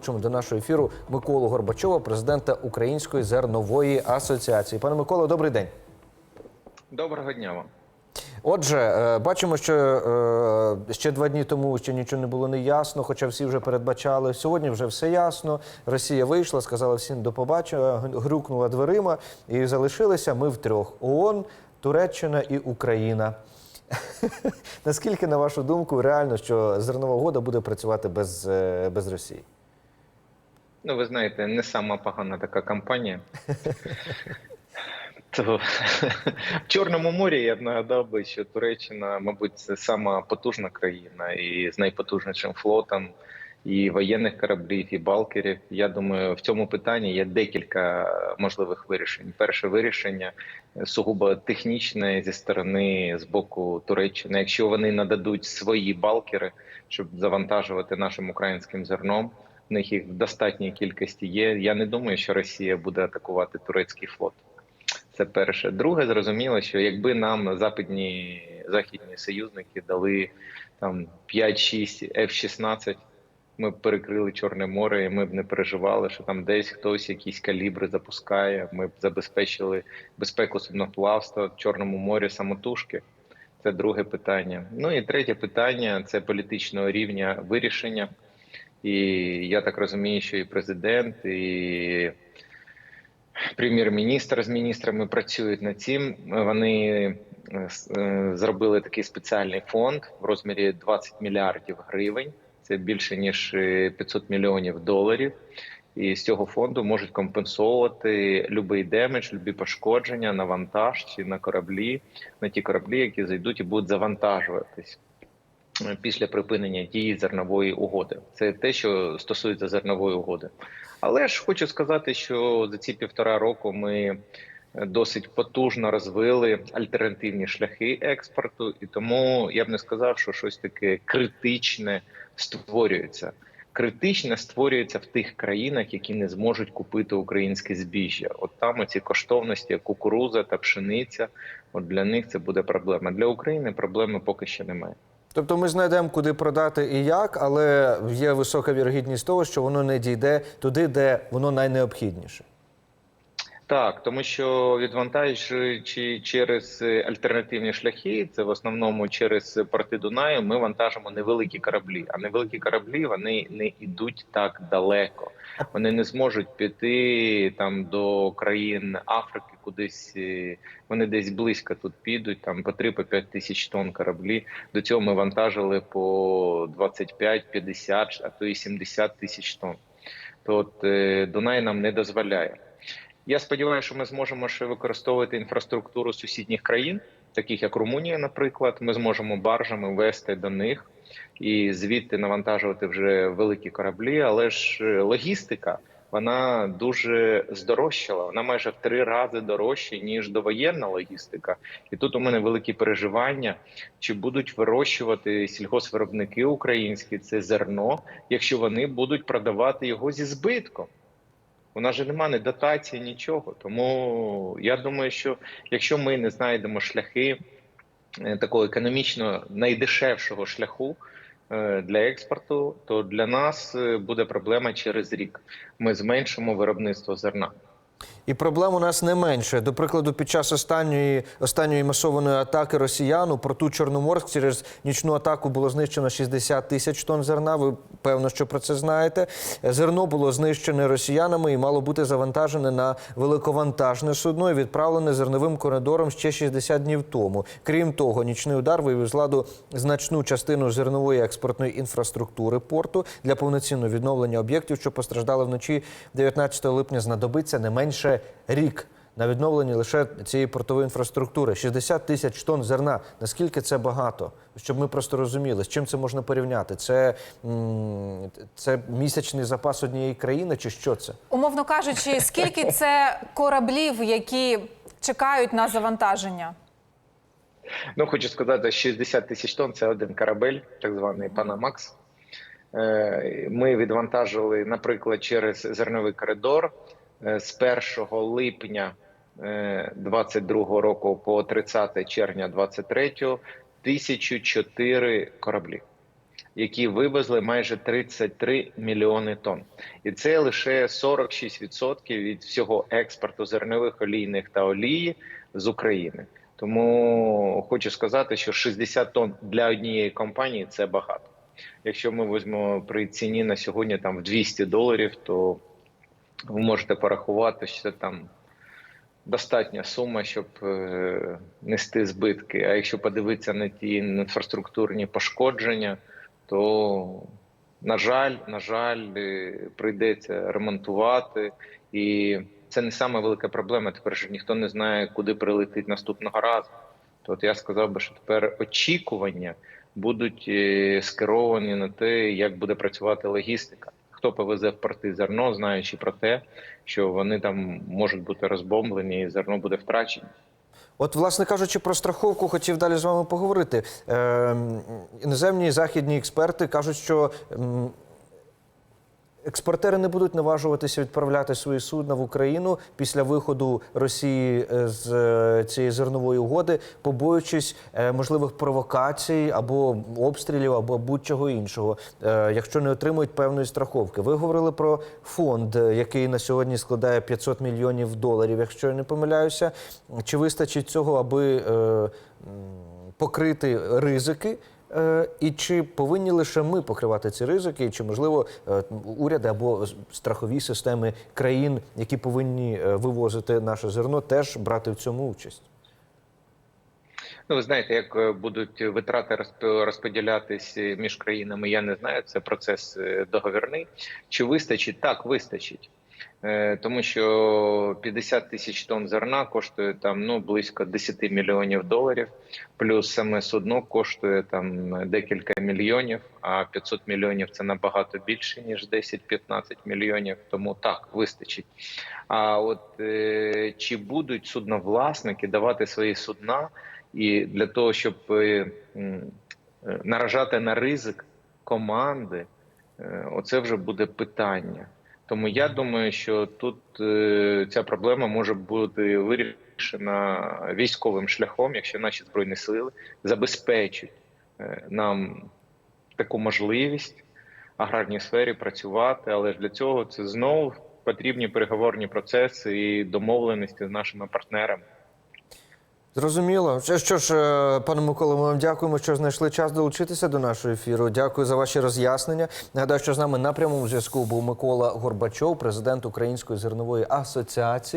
Чому до нашого ефіру Миколу Горбачова, президента Української зернової асоціації. Пане Миколо, добрий день. Доброго дня вам. Отже, е, бачимо, що е, ще два дні тому ще нічого не було не ясно, хоча всі вже передбачали. Сьогодні вже все ясно. Росія вийшла, сказала всім до побачення, грюкнула дверима і залишилися ми втрьох: ООН, Туреччина і Україна. Наскільки, на вашу думку, реально, що зернова угода буде працювати без, е, без Росії? Ну, ви знаєте, не сама погана така кампанія. То в Чорному морі я б нагадав би, що Туреччина, мабуть, це сама потужна країна і з найпотужнішим флотом, і воєнних кораблів, і балкерів. Я думаю, в цьому питанні є декілька можливих вирішень. Перше вирішення сугубо технічне зі сторони з боку Туреччини. Якщо вони нададуть свої балкери, щоб завантажувати нашим українським зерном. В них їх в достатній кількості є. Я не думаю, що Росія буде атакувати турецький флот. Це перше. Друге, зрозуміло, що якби нам западні західні союзники дали там 5-6 F-16, ми б перекрили Чорне море, і ми б не переживали, що там десь хтось якісь калібри запускає. Ми б забезпечили безпеку судноплавства в Чорному морі самотужки. Це друге питання. Ну і третє питання це політичного рівня вирішення. І я так розумію, що і президент, і прем'єр-міністр з міністрами працюють над цим. Вони е, зробили такий спеціальний фонд в розмірі 20 мільярдів гривень. Це більше ніж 500 мільйонів доларів. І з цього фонду можуть компенсувати будь-який демедж, любі пошкодження на вантаж чи на кораблі, на ті кораблі, які зайдуть і будуть завантажуватись після припинення дії зернової угоди. Це те, що стосується зернової угоди. Але ж хочу сказати, що за ці півтора року ми досить потужно розвили альтернативні шляхи експорту, і тому я б не сказав, що щось таке критичне створюється. Критичне створюється в тих країнах, які не зможуть купити українське збіжжя. От там оці коштовності, кукуруза та пшениця. От для них це буде проблема. Для України проблеми поки що немає. Тобто ми знайдемо, куди продати і як, але є висока вірогідність того, що воно не дійде туди, де воно найнеобхідніше. Так, тому що відвантажуючи через альтернативні шляхи, це в основному через порти Дунаю, ми вантажимо невеликі кораблі. А невеликі кораблі вони не йдуть так далеко. Вони не зможуть піти там до країн Африки, кудись вони десь близько тут підуть. Там по 3-5 тисяч тонн кораблі. До цього ми вантажили по 25-50, а то і 70 тисяч тонн. То от Дунай нам не дозволяє. Я сподіваюся, що ми зможемо ще використовувати інфраструктуру сусідніх країн, таких як Румунія, наприклад. Ми зможемо баржами вести до них і звідти навантажувати вже великі кораблі. Але ж логістика вона дуже здорожчала. Вона майже в три рази дорожча ніж довоєнна логістика. І тут у мене великі переживання: чи будуть вирощувати сільгоспвиробники українські це зерно, якщо вони будуть продавати його зі збитком. У нас же немає ні дотації, нічого. Тому я думаю, що якщо ми не знайдемо шляхи такого економічно найдешевшого шляху для експорту, то для нас буде проблема через рік. Ми зменшимо виробництво зерна. І проблем у нас не менше. До прикладу, під час останньої останньої масованої атаки росіян у порту Чорноморськ через нічну атаку було знищено 60 тисяч тонн зерна. Ви певно, що про це знаєте. Зерно було знищене росіянами і мало бути завантажене на великовантажне судно і відправлене зерновим коридором ще 60 днів тому. Крім того, нічний удар вивів з ладу значну частину зернової експортної інфраструктури порту для повноцінного відновлення об'єктів, що постраждали вночі 19 липня. Знадобиться не менше рік на відновленні лише цієї портової інфраструктури. 60 тисяч тонн зерна. Наскільки це багато? Щоб ми просто розуміли, з чим це можна порівняти? Це, це місячний запас однієї країни, чи що це? Умовно кажучи, скільки це кораблів, які чекають на завантаження? Ну, хочу сказати, 60 тисяч тонн це один корабель, так званий Панамакс. Ми відвантажили, наприклад, через зерновий коридор з 1 липня 22 року по 30 червня 23 1004 кораблі. які вивезли майже 33 мільйони тонн, і це лише 46% від всього експорту зернових олійних та олії з України. Тому хочу сказати, що 60 тонн для однієї компанії це багато. Якщо ми візьмемо при ціні на сьогодні там в 200 доларів, то ви можете порахувати, що там достатня сума, щоб е, нести збитки. А якщо подивитися на ті інфраструктурні пошкодження, то на жаль, на жаль, е, прийдеться ремонтувати, і це не саме велика проблема. Тепер ж ніхто не знає, куди прилетить наступного разу. То от я сказав би, що тепер очікування будуть е, скеровані на те, як буде працювати логістика. Хто повезе в порти зерно, знаючи про те, що вони там можуть бути розбомблені, і зерно буде втрачено. От, власне кажучи, про страховку хотів далі з вами поговорити. Е, іноземні західні експерти кажуть, що експортери не будуть наважуватися відправляти свої судна в Україну після виходу Росії е, з е, цієї зернової угоди, побоюючись е, можливих провокацій або обстрілів, або будь-чого іншого, якщо не отримують певної страховки. Ви говорили про фонд, який на сьогодні складає 500 мільйонів доларів, якщо я не помиляюся. Чи вистачить цього, аби покрити ризики? Е, І чи повинні лише ми покривати ці ризики, і чи можливо е, уряди або страхові системи країн, які повинні е, вивозити наше зерно, теж брати в цьому участь? Ну, ви знаєте, як будуть витрати розп- розподілятись між країнами, я не знаю. Це процес договірний. Чи вистачить? Так, вистачить. Е, Тому що 50 тисяч тонн зерна коштує там ну близько 10 мільйонів доларів, плюс саме судно коштує там декілька мільйонів, а 500 мільйонів це набагато більше ніж 10-15 мільйонів. Тому так вистачить. А от е, чи будуть судновласники давати свої судна? І для того, щоб е, е, наражати на ризик команди, е, оце вже буде питання. Тому я думаю, що тут е, ця проблема може бути вирішена військовим шляхом, якщо наші збройні сили забезпечать е, нам таку можливість в аграрній сфері працювати. Але ж для цього це знову потрібні переговорні процеси і домовленості з нашими партнерами. Зрозуміло. Що- ж, е, пане Миколо, ми вам дякуємо, що знайшли час долучитися до нашого ефіру. Дякую за ваші роз'яснення. Нагадаю, що з нами на прямому зв'язку був Микола Горбачов, президент Української зернової асоціації.